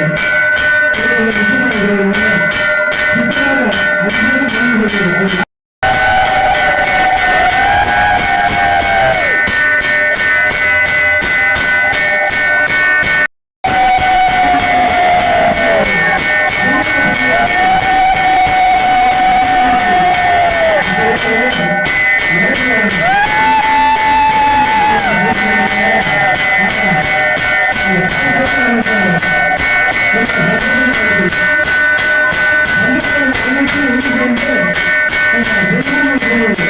Thank you. Thank you.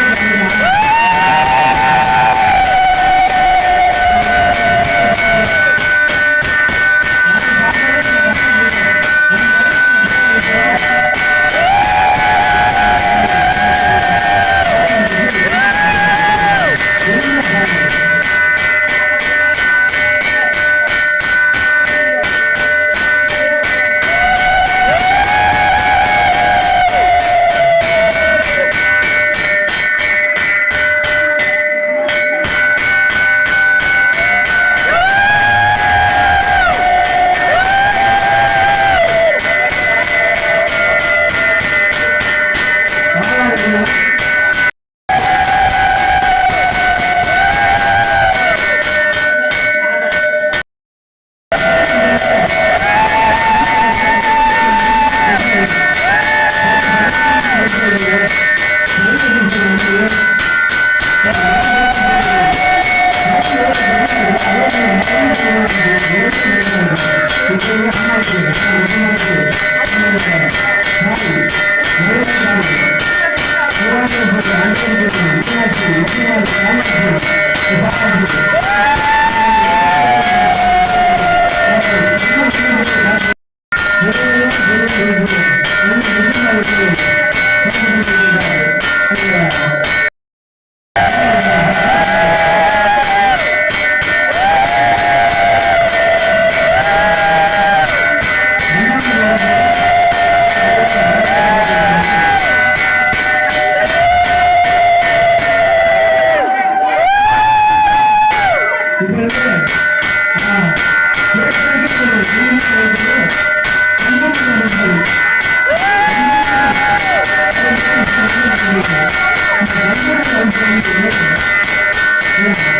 Yeah.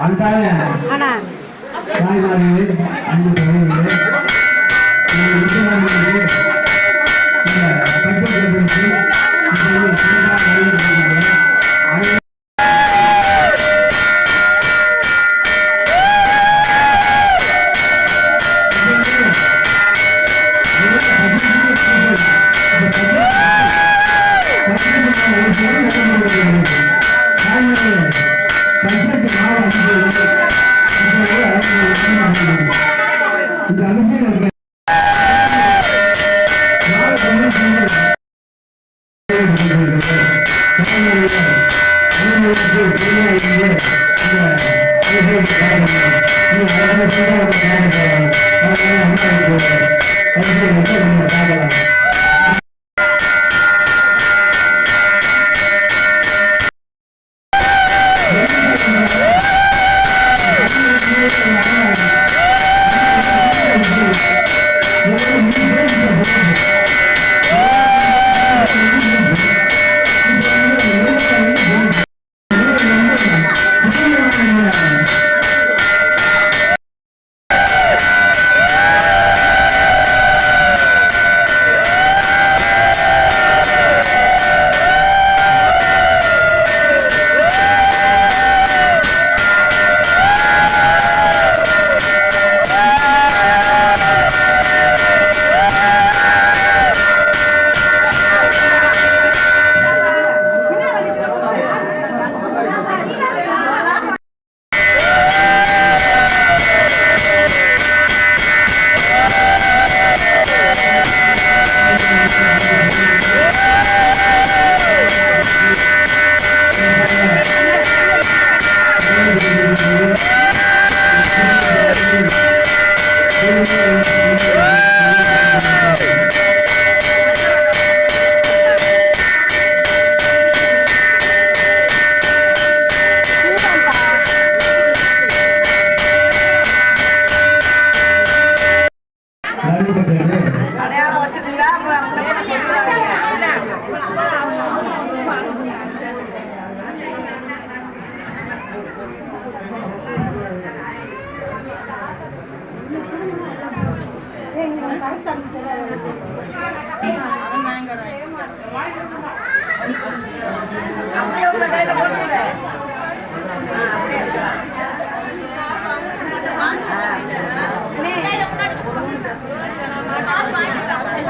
அன்பான அண்ணா. தாய்மார்களே அன்பு சகோதரர்களே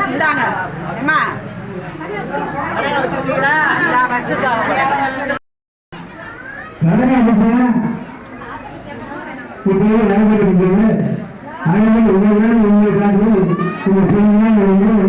இந்தாங்க. அம்மா அடையாளம் வச்சுட்டீங்களா இந்த சிவனால் வந்து ஒரு